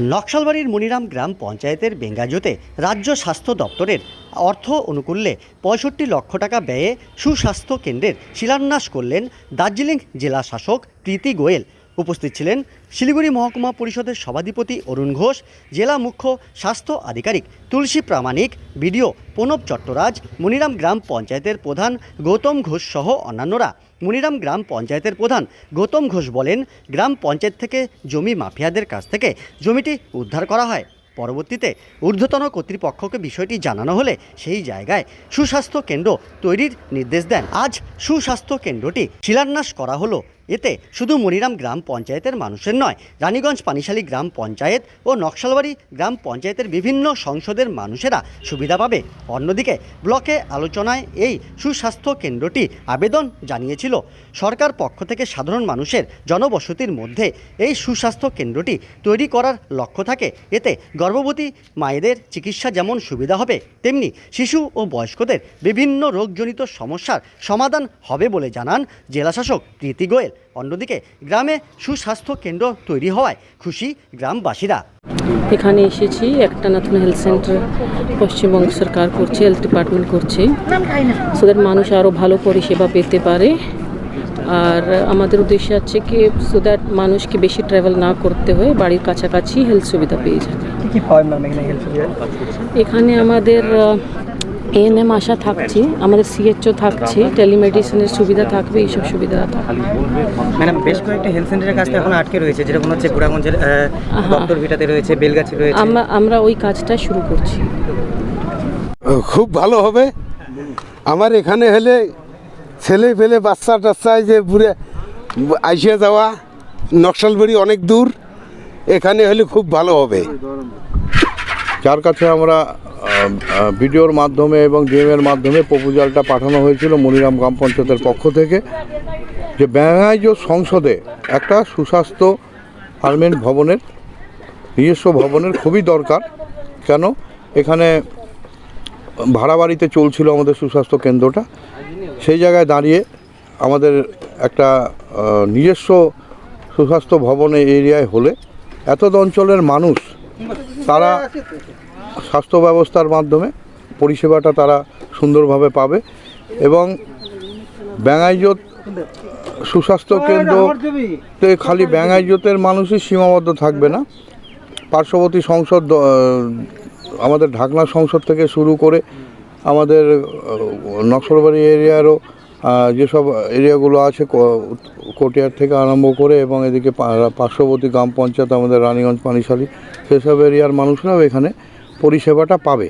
নকশালবাড়ির মনিরাম গ্রাম পঞ্চায়েতের বেঙ্গাজোতে রাজ্য স্বাস্থ্য দপ্তরের অর্থ অনুকূল্যে পঁয়ষট্টি লক্ষ টাকা ব্যয়ে সুস্বাস্থ্য কেন্দ্রের শিলান্যাস করলেন দার্জিলিং জেলা শাসক প্রীতি গোয়েল। উপস্থিত ছিলেন শিলিগুড়ি মহকুমা পরিষদের সভাধিপতি অরুণ ঘোষ, জেলা মুখ্য স্বাস্থ্য আধিকারিক তুলসী প্রামাণিক, বিডিও প্রণব চট্টরাজ, মনিরাম গ্রাম পঞ্চায়েতের প্রধান গৌতম ঘোষ সহ অন্যান্যরা। মনিরাম গ্রাম পঞ্চায়েতের প্রধান গৌতম ঘোষ বলেন, গ্রাম পঞ্চায়েত থেকে জমি মাফিয়াদের কাছ থেকে জমিটি উদ্ধার করা হয়। পরবর্তীতে ঊর্ধ্বতন কর্তৃপক্ষকে বিষয়টি জানানো হলে সেই জায়গায় সুস্বাস্থ্য কেন্দ্র তৈরির নির্দেশ দেন। আজ সুস্বাস্থ্য কেন্দ্রটি শিলান্যাস করা হলো। এতে শুধু মনিরাম গ্রাম পঞ্চায়েতের মানুষের নয়, রানীগঞ্জ পানিশালী গ্রাম পঞ্চায়েত ও নকশালবাড়ি গ্রাম পঞ্চায়েতের বিভিন্ন সংসদের মানুষেরা সুবিধা পাবে। অন্যদিকে ব্লকে আলোচনায় এই সুস্বাস্থ্য কেন্দ্রটি আবেদন জানিয়েছিল। সরকার পক্ষ থেকে সাধারণ মানুষের জনবসতির মধ্যে এই সুস্বাস্থ্য কেন্দ্রটি তৈরি করার লক্ষ্য থাকে। এতে গর্ভবতী মায়েদের চিকিৎসা যেমন সুবিধা হবে, তেমনি শিশু ও বয়স্কদের বিভিন্ন রোগজনিত সমস্যার সমাধান হবে বলে জানান জেলাশাসক প্রীতি গোয়েল। অন্যদিকে গ্রামে সুস্বাস্থ্য কেন্দ্র তৈরি হওয়ায় খুশি গ্রামবাসীরা। এখানে এসেছি একটা নতুন হেলথ সেন্টার পশ্চিমবঙ্গ সরকার করছে হেলথ ডিপার্টমেন্ট করছে। সোদের মানুষ আরও ভালো পরিষেবা পেতে পারে। আর আমাদের উদ্দেশ্য আছে কি সো দ্যাট মানুষকে বেশি ট্রাভেল না করতে হয় বাড়ির কাছাকাছি হেলথ সুবিধা পেয়ে যাবে। এখানে আমাদের এএনএম আশা থাকছে আমাদের সিএচও থাকছে টেলিমেডিসিনের সুবিধা থাকবে এইসব সুবিধা থাকবে। ম্যাডাম বেশ কয়েকটা হেলথ সেন্টারের কাজটা এখন আটকে রয়েছে যেরকম হচ্ছে বুড়াগঞ্জের ডক্টর ভিটাতে রয়েছে বেলগাছি রয়েছে। আমরা আমরা ওই কাজটা শুরু করছি। খুব ভালো হবে। আমার এখানে হলে ছেলে ফেলে বাচ্চা টাচ্চায় যে পুরে আইসিয়া যাওয়া নকশালবাড়ি অনেক দূর। এখানে হলে খুব ভালো হবে। যার কাছে আমরা ভিডিওর মাধ্যমে এবং ডিএমের মাধ্যমে প্রপোজালটা পাঠানো হয়েছিল মনিরাম গ্রাম পঞ্চায়েতের পক্ষ থেকে, যে ব্যাঙ্গাইজ সংসদে একটা সুস্বাস্থ্য পার্মানেন্ট ভবনের, নিজস্ব ভবনের খুবই দরকার। কেন? এখানে ভাড়া বাড়িতে চলছিল আমাদের সুস্বাস্থ্য কেন্দ্রটা। সেই জায়গায় দাঁড়িয়ে আমাদের একটা নিজস্ব সুস্বাস্থ্য ভবনে এরিয়ায় হলে এত অঞ্চলের মানুষ তারা স্বাস্থ্য ব্যবস্থার মাধ্যমে পরিষেবাটা তারা সুন্দরভাবে পাবে এবং ব্যাঙ্গাইজোত সুস্বাস্থ্য কেন্দ্রতে খালি ব্যাঙ্গাইজোতের মানুষই সীমাবদ্ধ থাকবে না। পার্শ্ববর্তী সংসদ আমাদের ঢাকনা সংসদ থেকে শুরু করে আমাদের নকশালবাড়ি এরিয়ারও যেসব এরিয়াগুলো আছে কোটিয়ার থেকে আরম্ভ করে এবং এদিকে পার্শ্ববর্তী গ্রাম পঞ্চায়েত, আমাদের রানীগঞ্জ, পানিশালী, সেসব এরিয়ার মানুষরাও এখানে পরিষেবাটা পাবে।